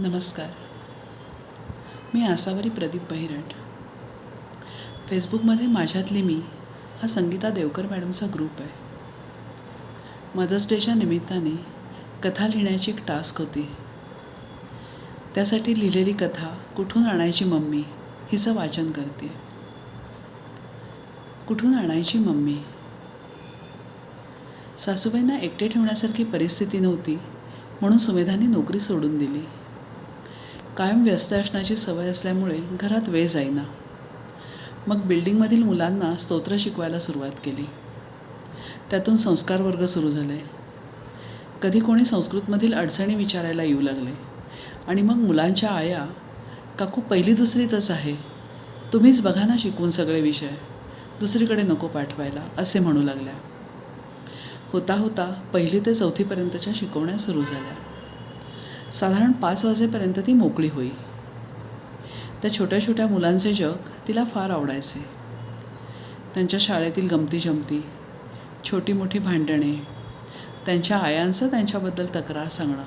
नमस्कार. मी आसावरी प्रदीप बहिरट. फेसबुकमध्ये माझ्यातली मी हा संगीता देवकर मॅडमचा ग्रुप आहे. मदर्स डेच्या निमित्ताने कथा लिहिण्याची एक टास्क होती. त्यासाठी लिहिलेली कथा कुठून आणायची मम्मी हिचं वाचन करते. कुठून आणायची मम्मी? सासूबाईंना एकटे ठेवण्यासारखी परिस्थिती नव्हती म्हणून सुमेधाने नोकरी सोडून दिली. कायम व्यस्त असण्याची सवय असल्यामुळे घरात वेळ जाईना. मग बिल्डिंगमधील मुलांना स्तोत्र शिकवायला सुरुवात केली. त्यातून संस्कार वर्ग सुरू झाले. कधी कोणी संस्कृतमधील अडचणी विचारायला येऊ लागले. आणि मग मुलांच्या आया काकू पहिली दुसरीतच आहे. तुम्हीच बघा ना शिकवून सगळे विषय. दुसरीकडे नको पाठवायला असे म्हणू लागल्या. होता होता पहिली ते चौथीपर्यंतच्या शिकवण्या सुरू झाल्या. साधारण पाच वाजेपर्यंत ती मोकळी होई. त्या छोट्या छोट्या मुलांचे जग तिला फार आवडायचे. त्यांच्या शाळेतील गमती जमती छोटी मोठी भांडणे त्यांच्या आयांचं त्यांच्याबद्दल तक्रार सांगणं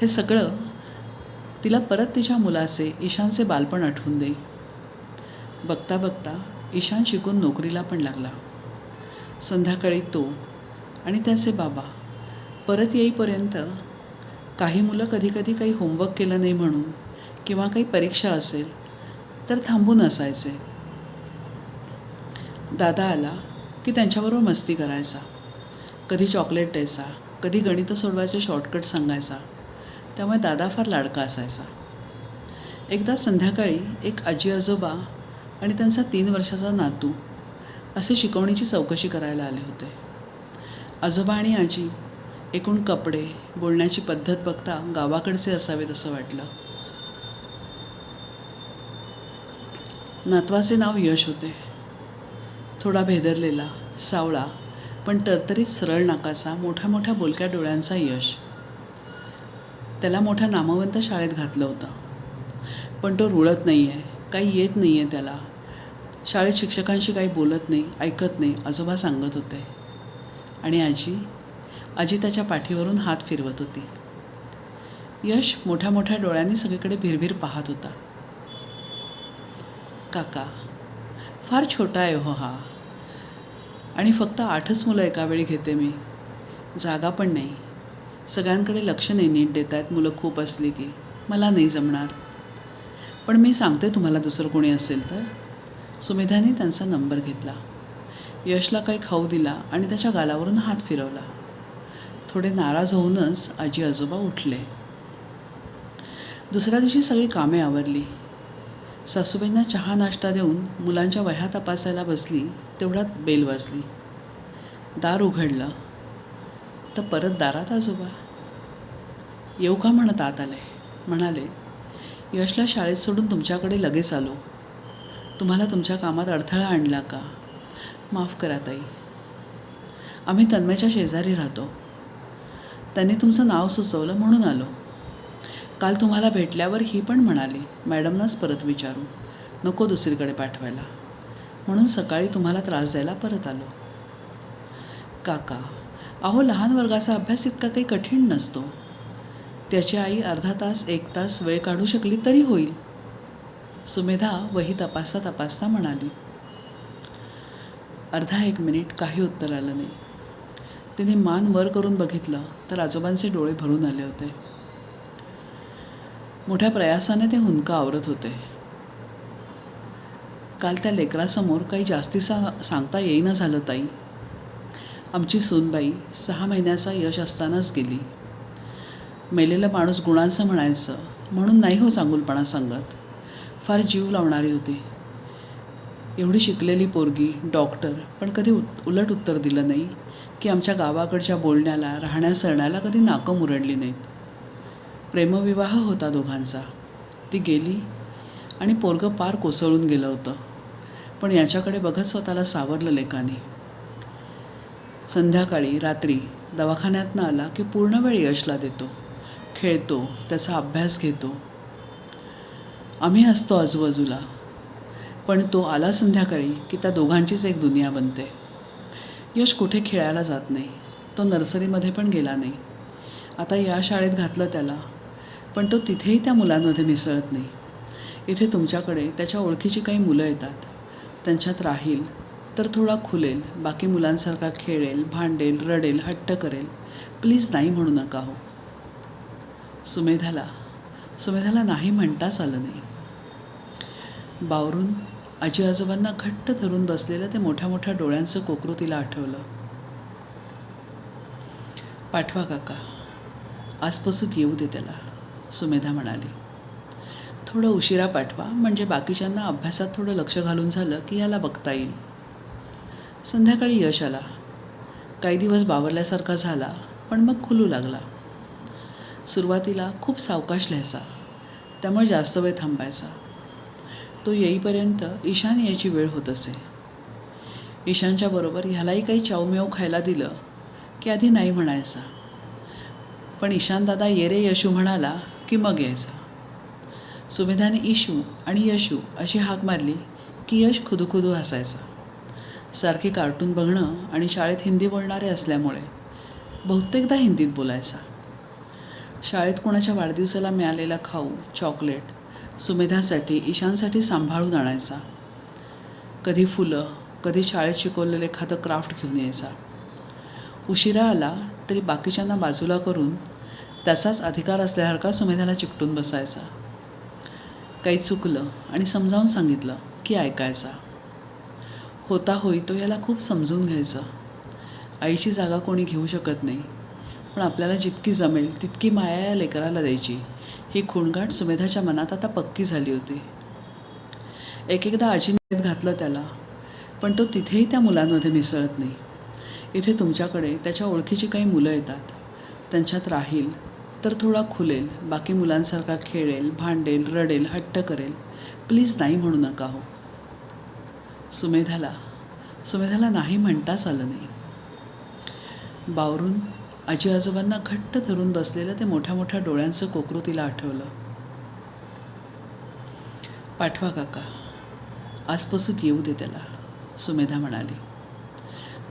हे सगळं तिला परत तिच्या मुलाचे ईशानचे बालपण आठवून देई. बघता बघता ईशान शिकून नोकरीला पण लागला. संध्याकाळी तो आणि त्याचे बाबा परत येईपर्यंत काही मुलं कधीकधी काही होमवर्क केलं नाही म्हणून किंवा काही परीक्षा असेल तर थांबून असायचे. दादा आला की त्यांच्याबरोबर मस्ती करायचा. कधी चॉकलेट द्यायचा कधी गणितं सोडवायचे शॉर्टकट सांगायचा. त्यामुळे दादा फार लाडका असायचा. एकदा संध्याकाळी एक आजी आजोबा आणि त्यांचा तीन वर्षाचा नातू असे शिकवणीची चौकशी करायला आले होते. आजोबा आणि आजी एकूण कपडे बोलण्याची पद्धत बघता गावाकडचे असावेत असं वाटलं. नातवाचे नाव यश होते. थोडा भेदरलेला सावळा पण तरतरीत सरळ नाकाचा मोठ्या मोठ्या बोलक्या डोळ्यांचा यश. त्याला मोठ्या नामवंत शाळेत घातलं होतं. पण तो रुळत नाही आहे काही येत नाही आहे त्याला. शाळेत शिक्षकांशी काही बोलत नाही ऐकत नाही आजोबा सांगत होते. आणि आजी आजी त्याच्या पाठीवरून हात फिरवत होती. यश मोठ्या मोठ्या डोळ्यांनी सगळीकडे भिरभिर पाहत होता. काका फार छोटा आहे हो हा. आणि फक्त आठच मुलं एका वेळी घेते मी. जागा पण नाही. सगळ्यांकडे लक्ष नाही नीट देत आहेत मुलं खूप असली की मला नाही जमणार. पण मी सांगते तुम्हाला दुसरं कोणी असेल तर. सुमेधाने त्यांचा नंबर घेतला. यशला काही खाऊ दिला आणि त्याच्या गालावरून हात फिरवला. थोडे नाराज होऊनच आजी आजोबा उठले. दुसऱ्या दिवशी सगळी कामे आवरली. सासूबाईंना चहा नाश्ता देऊन मुलांच्या वह्या तपासायला बसली तेवढ्यात बेल वाजली. दार उघडलं. तर परत दारात आजोबा. येऊ का म्हणत आत आले. म्हणाले यशला शाळेत सोडून तुमच्याकडे लगेच आलो. तुम्हाला तुमच्या कामात अडथळा आणला का? माफ करा ताई. आम्ही तन्मयच्या शेजारी राहतो. त्यांनी तुमचं नाव सुचवलं म्हणून आलो. काल तुम्हाला भेटल्यावर ही पण म्हणाली मॅडमनाच परत विचारू. नको दुसरीकडे पाठवायला. म्हणून सकाळी तुम्हाला त्रास द्यायला परत आलो. काका अहो लहान वर्गाचा अभ्यास इतका काही कठीण नसतो. त्याची आई अर्धा तास एक तास वेळ काढू शकली तरी होईल. सुमेधा वही तपासता तपासता म्हणाली. अर्धा एक मिनिट काही उत्तर आलं नाही. तिने मान वर करून बघितलं तर आजोबांचे डोळे भरून आले होते. मोठ्या प्रयासाने ते हुंका आवरत होते. काल त्या लेकरासमोर काही जास्तीसा सांगता येईना झालं ताई. आमची सूनबाई सहा महिन्याचा यश असतानाच गेली. मेलेलं माणूस गुणांचं म्हणायचं म्हणून नाही हो चांगुलपणा सांगत. फार जीव लावणारी होती. एवढी शिकलेली पोरगी डॉक्टर पण कधी उत उलट उत्तर दिलं नाही. की आमच्या गावाकडच्या बोलण्याला राहण्या सरण्याला कधी नाकं मुरडली नाहीत. प्रेमविवाह होता दोघांचा. ती गेली आणि पोरगं पार कोसळून गेलं होतं. पण याच्याकडे बघत स्वतःला सावरलं लेकाने. संध्याकाळी रात्री दवाखान्यातनं आला की पूर्ण वेळ यशला देतो. खेळतो त्याचा अभ्यास घेतो. आम्ही असतो आजूबाजूला. पण तो आला संध्याकाळी की त्या दोघांचीच एक दुनिया बनते. यश कुठे खेळायला जात नाही. तो नर्सरीमध्ये पण गेला नाही. आता या शाळेत घातलं त्याला. पण तो तिथेही त्या मुलांमध्ये मिसळत नाही. इथे तुमच्याकडे त्याच्या ओळखीची काही मुलं येतात. त्यांच्यात राहील तर थोडा खुलेल बाकी मुलांसारखा खेळेल भांडेल रडेल हट्ट करेल. प्लीज नाही म्हणू नका हो. सुमेधाला सुमेधाला नाही म्हणताच आलं नाही. बावरून आजी आजोबांना घट्ट धरून बसलेलं ते मोठ्या मोठ्या डोळ्यांचं कोकरू तिला आठवलं. पाठवा काका आजपासून येऊ दे त्याला सुमेधा म्हणाली. थोडं उशिरा पाठवा म्हणजे बाकीच्यांना अभ्यासात थोडं लक्ष घालून झालं की याला बघता येईल. संध्याकाळी यश आला. काही दिवस बावरल्यासारखा झाला पण मग खुलू लागला. सुरुवातीला खूप सावकाश लिहायचा त्यामुळे जास्त वेळ थांबायचा. तो येईपर्यंत ईशान यायची वेळ होत असे. ईशानच्या बरोबर ह्यालाही काही चावमेव खायला दिलं की आधी नाही म्हणायचा. पण ईशान दादा ये रे यशू म्हणाला की मग यायचा. सुमेधाने इशू आणि यशू अशी हाक मारली की यश खुदुखुदू हसायचा. सारखे कार्टून बघणं आणि शाळेत हिंदी बोलणारे असल्यामुळे बहुतेकदा हिंदीत बोलायचा. शाळेत कोणाच्या वाढदिवसाला मिळालेला खाऊ चॉकलेट सुमेधासाठी ईशानसाठी सांभाळून आणायचा. कधी फुलं कधी शाळेत शिकवलेलं एखादं क्राफ्ट घेऊन यायचा. उशिरा आला तरी बाकीच्यांना बाजूला करून त्याचाच अधिकार असल्यासारखा सुमेधाला चिकटून बसायचा. काही चुकलं आणि समजावून सांगितलं की ऐकायचा. होता होई तो याला खूप समजून घ्यायचा. आईची जागा कोणी घेऊ शकत नाही पण आपल्याला जितकी जमेल तितकी माया या लेकराला द्यायची. ही खूणगाठ सुमेधाच्या मनात आता पक्की झाली होती. एक एकदा आजीने घातलं त्याला पण तो तिथेही त्या मुलांमध्ये मिसळत नाही. इथे तुमच्याकडे त्याच्या ओळखीची काही मुलं येतात. त्यांच्यात राहील तर थोडा खुलेल बाकी मुलांसारखा खेळेल भांडेल रडेल हट्ट करेल. प्लीज नाही म्हणू नका हो. सुमेधाला सुमेधाला नाही म्हणताच आलं नाही. बावरून आजी आजोबांना घट्ट धरून बसलेलं ते मोठ्या मोठ्या डोळ्यांचं कोकरू तिला आठवलं. पाठवा काका आजपासून येऊ दे त्याला सुमेधा म्हणाली.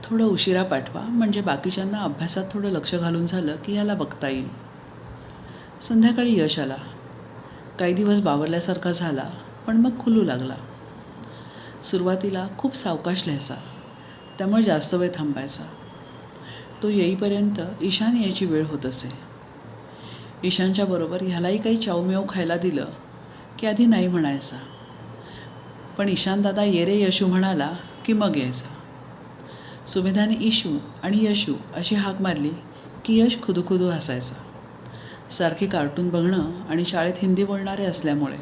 थोडं उशिरा पाठवा म्हणजे बाकीच्यांना अभ्यासात थोडं लक्ष घालून झालं की याला बघता येईल. संध्याकाळी यश आला. काही दिवस बावरल्यासारखा झाला पण मग खुलू लागला. सुरुवातीला खूप सावकाश लिहायचा त्यामुळे जास्त वेळ थांबायचा. तो येईपर्यंत ईशान यायची वेळ होत असे. ईशानच्या बरोबर ह्यालाही काही चाऊमेव खायला दिलं की आधी नाही म्हणायचा. पण ईशान दादा ये रे यशू म्हणाला की मग यायचा. सुमेधाने इशू आणि यशू अशी हाक मारली की यश खुदुखुदू हसायचा. सारखे कार्टून बघणं आणि शाळेत हिंदी बोलणारे असल्यामुळे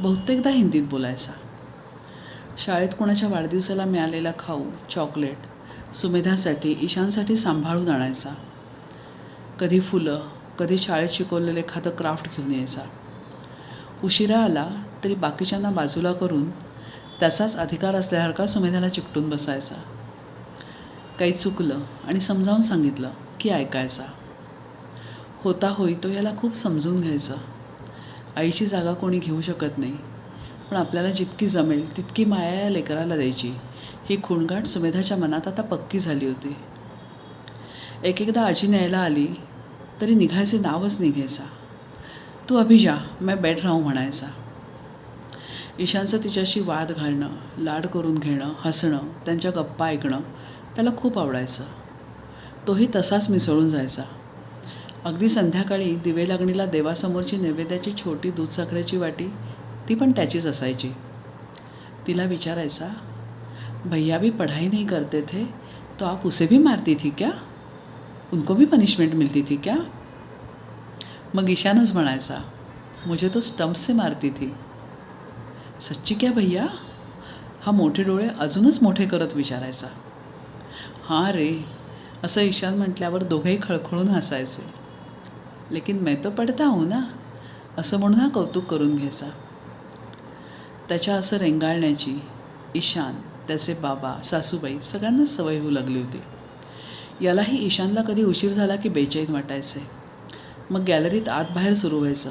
बहुतेकदा हिंदीत बोलायचा. शाळेत कोणाच्या वाढदिवसाला मिळालेला खाऊ चॉकलेट सुमेधासाठी ईशानसाठी सांभाळून आणायचा. कधी फुलं कधी शाळेत शिकवलेलं एखादं क्राफ्ट घेऊन यायचा. उशिरा आला तरी बाकीच्यांना बाजूला करून त्याचाच अधिकार असल्यासारखा सुमेधाला चिकटून बसायचा. काही चुकलं आणि समजावून सांगितलं की ऐकायचा. होता होई तो याला खूप समजून घ्यायचा. आईची जागा कोणी घेऊ शकत नाही पण आपल्याला जितकी जमेल तितकी माया या लेकराला द्यायची. ही खूणगाठ सुमेधाच्या मनात आता पक्की झाली होती. एक एकदा आजी न्यायला आली तरी निघायचे नावच निघायचा तू अभि जा मैं बेड राहू म्हणायचा. ईशानचं तिच्याशी वाद घालणं लाड करून घेणं हसणं त्यांच्या गप्पा ऐकणं त्याला खूप आवडायचं. तोही तसाच मिसळून जायचा. अगदी संध्याकाळी दिवे लागणीला देवासमोरची नैवेद्याची छोटी दूधसाखरेची वाटी ती पण त्याचीच असायची. तिला विचारायचा भैया भी पढ़ाई नहीं करते थे तो आप उसे भी मारती थी क्या? उनको भी पनिशमेंट मिलती थी क्या? मग ईशानच म्हणायचा मुझे तो स्टम्प से मारती थी। सच्ची क्या भैया? हा मोठे डोळे अजूनच मोठे करत विचारायचा। हां रे असं ईशान म्हटल्यावर दोघेही खळखळून हसायचे. लेकिन मैं तो पडता हूँ ना असं म्हणून हा कौतुक करून घ्यायचा. त्याच्या असं रेंगाळण्याची ईशान त्याचे बाबा सासूबाई सगळ्यांनाच सवय होऊ लागली होती. यालाही ईशानला कधी उशीर झाला की बेचैन वाटायचे. मग गॅलरीत आत बाहेर सुरू व्हायचं.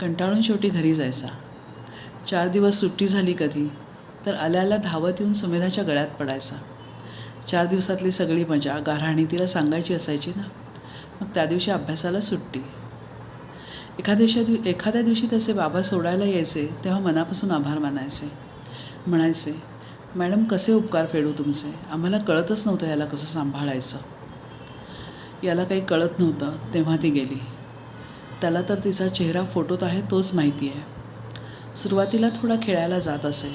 कंटाळून शेवटी घरी जायचा. चार दिवस सुट्टी झाली कधी तर आल्या आल्या धावत येऊन सुमेधाच्या गळ्यात पडायचा. चार दिवसातली सगळी मजा गाराणी तिला सांगायची असायची ना? मग त्या दिवशी अभ्यासाला सुट्टी. एखाद्या दिवशी एखाद्या दिवशी त्याचे बाबा सोडायला यायचे तेव्हा मनापासून आभार मानायचे. म्हणायचे मॅडम कसे उपकार फेडू तुमचे? आम्हाला कळतच नव्हतं याला कसं सांभाळायचं. याला काही कळत नव्हतं तेव्हा ती गेली. त्याला तर तिचा चेहरा फोटोत आहे तोच माहिती आहे सुरुवातीला थोडा खेळायला जात असे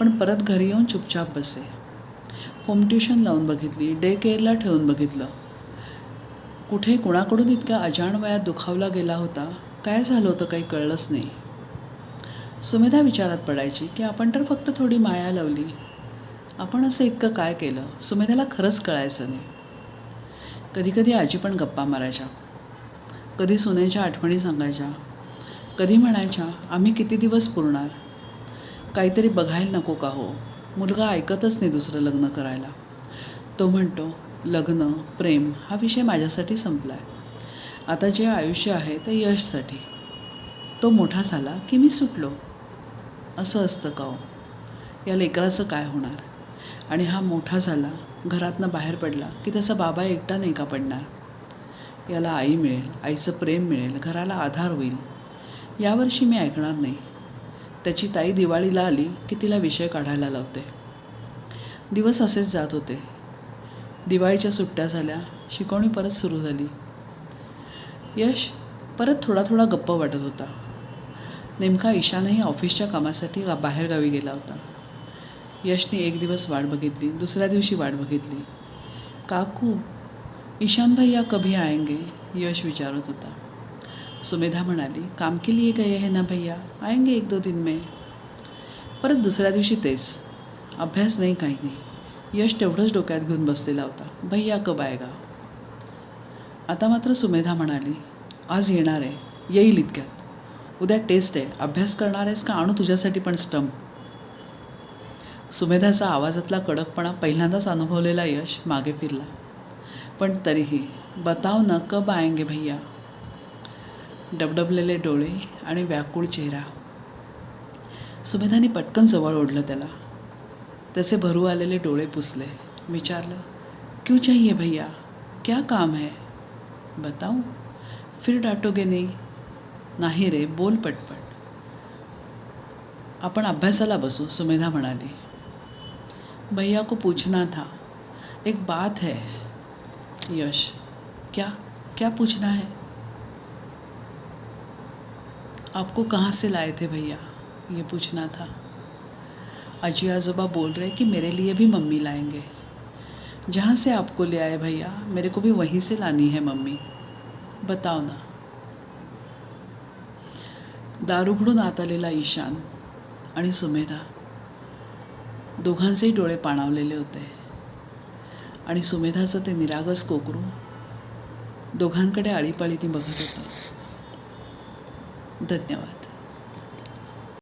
पण परत घरी येऊन चुपचाप बसे. होम ट्युशन लावून बघितली डे केअरला ठेवून बघितलं. कुठे कुणाकडून इतक्या अजाण वयात दुखावला गेला होता? काय झालं होतं काही कळलंच नाही. सुमेधा विचारात पडायची की आपण तर फक्त थोडी माया लावली. आपण असं इतकं काय केलं? सुमेधाला खरंच कळायचं नाही. कधीकधी आजी पण गप्पा मारायच्या. कधी सुनेच्या आठवणी सांगायच्या. कधी म्हणायच्या आम्ही किती दिवस पुरणार? काहीतरी बघायला नको का हो? मुलगा ऐकतच नाही दुसरं लग्न करायला. तो म्हणतो लग्न प्रेम हा विषय माझ्यासाठी संपला आहे आता जे आयुष्य आहे ते यशसाठी. तो मोठा झाला की मी सुटलो. असं असतं का हो? या लेकराचं काय होणार? आणि हा मोठा झाला घरातनं बाहेर पडला की त्याचा बाबा एकटा नाही का पडणार? याला आई मिळेल आईचं प्रेम मिळेल घराला आधार होईल. यावर्षी मी ऐकणार नाही. त्याची ताई दिवाळीला आली की तिला विषय काढायला लावते. दिवस असेच जात होते. दिवाळीच्या सुट्ट्या झाल्या शिकवणी परत सुरू झाली. यश परत थोडा थोडा गप्प वाटत होता. नेमका ईशानही ऑफिसच्या कामासाठी बाहेरगावी गेला होता. यशने एक दिवस वाट बघितली दुसऱ्या दिवशी वाट बघितली. काकू ईशान भैया कभी आएंगे? यश विचारत होता. सुमेधा म्हणाली काम के लिए गए है ना भैया? आएंगे एक दो दिन में? परत दुसऱ्या दिवशी तेच. अभ्यास नाही काही नाही. यश तेवढंच डोक्यात घेऊन बसलेला होता. भैया कब आएगा? आता मात्र सुमेधा म्हणाली आज येणार आहे. येईल इतक्यात. उद्या टेस्ट आहे. अभ्यास करणार आहेस का? आणू तुझ्यासाठी पण स्टंप. सुमेधाचा आवाजातला कडकपणा पहिल्यांदाच अनुभवलेला यश मागे फिरला. पण तरीही बताव न कब आएंगे भैया. डबडबलेले डोळे आणि व्याकुळ चेहरा. सुमेधाने पटकन जवळ ओढलं त्याला. त्याचे भरू आलेले डोळे पुसले. विचारलं क्यों चाहिए भैया? क्या काम है? बताऊ. फिर डाटोगे नहीं. नाही रे, बोल पटपट. आपण अभ्यासाला बसू, सुमेधा म्हणाली. भैया को पूछना था. एक बात है. यश, क्या क्या पूछना है? आपको कहाँ से लाए थे भैया? ये पूछना था. अजी आजोबा बोल रहे कि मेरे लिए भी मम्मी लाएँगे. जहाँ से आपको ले आए भैया? मेरे को भी वहीं से लानी है मम्मी. बताओ ना. दारुघडून आत आलेला ईशान आणि सुमेधा. दोघांचेही डोळे पाणावलेले होते. आणि सुमेधाचं ते निरागस कोकरू दोघांकडे आळीपाळी ती बघत होतं. धन्यवाद.